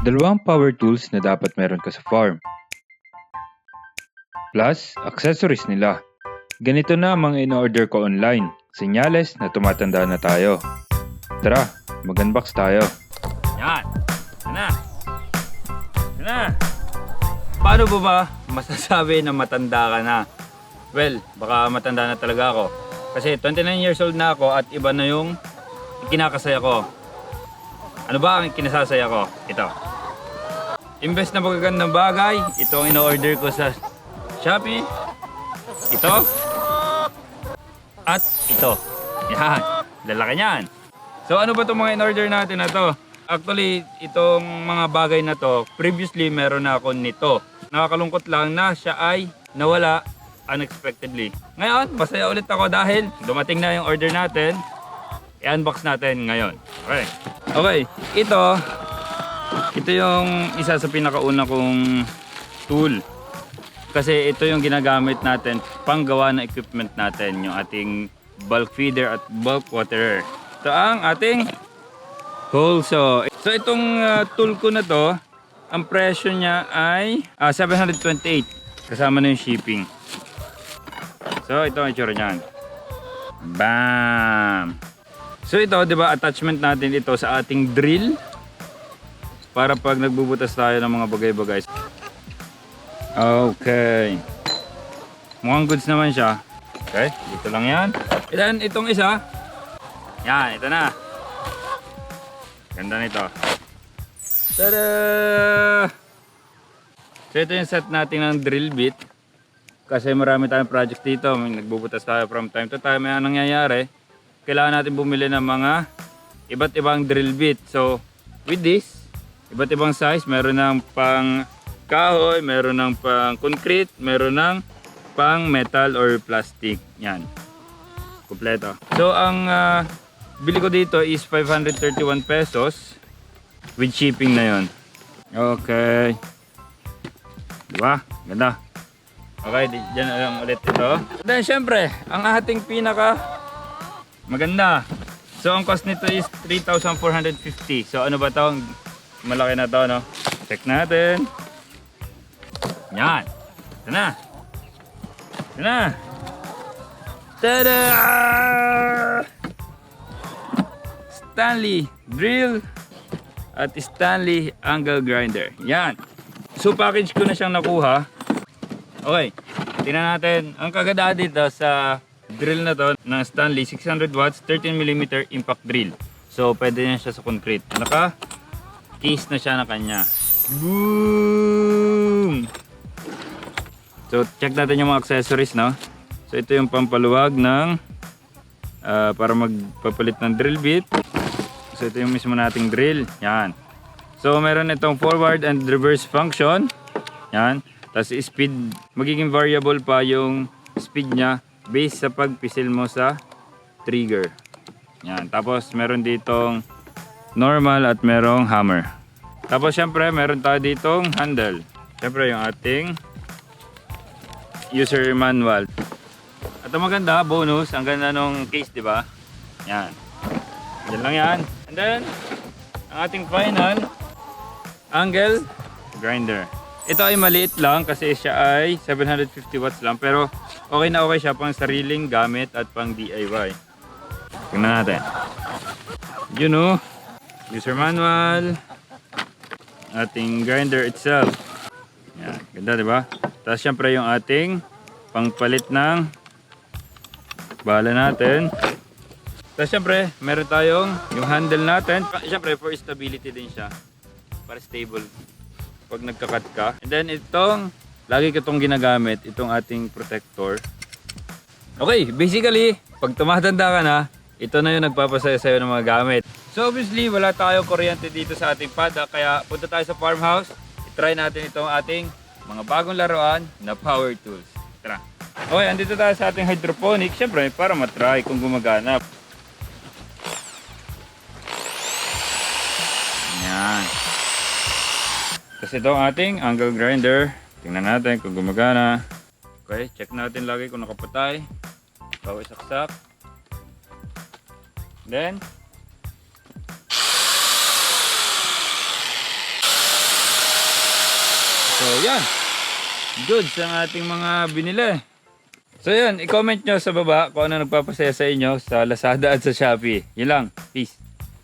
Dalawang power tools na dapat meron ka sa farm. Plus, accessories nila. Ganito na ang mga in-order ko online. Senyales na tumatanda na tayo. Tara, mag-unbox tayo. Yan. Yan na. Yan na. Paano ba ba masasabi na matanda ka na? Well, baka matanda na talaga ako. Kasi 29 years old na ako at iba na yung kinakasaya ko. Ano ba ang kinasasaya ko? Ito. Imbes na magagandang bagay, ito ang in-order ko sa Shopee. Ito. At ito. Yan. Lalaki niyan. So ano ba itong mga in-order natin na to? Actually, itong mga bagay na to, previously meron na ako nito. Nakakalungkot lang na siya ay nawala unexpectedly. Ngayon, masaya ulit ako dahil dumating na yung order natin. I-unbox natin ngayon. Okay. Okay, ito, ito yung isa sa pinakauna kong tool. Kasi ito yung ginagamit natin panggawa ng equipment natin, yung ating bulk feeder at bulk waterer. Ito ang ating hole saw. So itong uh, tool ko na to, ang presyo niya ay ah, 728 kasama na yung shipping. So ito ang itsura niyan. Bam! So ito, 'di ba, attachment natin ito sa ating drill para pag nagbubutas tayo ng mga bagay-bagay. Okay. Mukhang goods naman siya. Okay, dito lang 'yan. And then itong isa, yan, ito na. Ganda nito. Tada! So ito yung set natin ng drill bit. Kasi marami tayong project dito. May nagbubutas tayo from time to time. May anong nangyayari. Kailangan natin bumili ng mga iba't ibang drill bit. So with this, iba't ibang size. Meron ng pang kahoy, meron ng pang concrete, meron ng pang metal or plastic. Yan. Kompleto. So ang ah, bili ko dito is 531 pesos with shipping na yon. Okay. Diba? Ganda. Okay, dyan lang ulit ito. Then syempre, ang ating pinaka maganda. So ang cost nito is 3,450. So ano ba to? Malaki na to, no? Check natin. Yan. Ito na. Ito na. Tada! Stanley drill at Stanley angle grinder. Yan. So package ko na siyang nakuha. Okay. Tingnan natin ang kaganda dito sa drill na to ng Stanley 600 watts 13 mm impact drill. So pwede na siya sa concrete. Naka case na siya na kanya. Boom! So check natin yung mga accessories no. So ito yung pampaluwag ng ah, para magpapalit ng drill bit. So ito yung mismo nating drill. Yan. So meron itong forward and reverse function. Yan. Tapos speed, magiging variable pa yung speed niya based sa pagpisil mo sa trigger. Yan. Tapos meron ditong normal at merong hammer. Tapos syempre meron tayo ditong handle. Syempre yung ating user manual. At ang maganda, bonus, ang ganda nung case, di ba? Yan. Yan lang yan. And then, ang ating final, angle grinder. Ito ay maliit lang kasi siya ay 750 watts lang pero okay na okay siya pang sariling gamit at pang DIY. Tingnan natin. Yun o. User manual. Ating grinder itself. Yan. Ganda di ba? Tapos syempre yung ating pangpalit ng bala natin. Tapos syempre, meron tayong yung handle natin. Syempre, for stability din siya. Para stable pag nagkakat ka. And then itong, lagi ko itong ginagamit, itong ating protector. Okay, basically, pag tumatanda ka na, ito na yung nagpapasaya sa'yo ng mga gamit. So obviously, wala tayong kuryente dito sa ating pada, kaya punta tayo sa farmhouse. I-try natin itong ating mga bagong laruan na power tools. Tara. Okay, andito tayo sa ating hydroponic. Siyempre, para matry kung gumagana. Yan. Kasi ito ang ating angle grinder. Tingnan natin kung gumagana. Okay, check natin lagi kung nakapatay. Bawal saksak. Then, So, yan. Goods ang ating mga binili. So, yan. I-comment nyo sa baba kung ano nagpapasaya sa inyo sa Lazada at sa Shopee. Yun lang. Peace.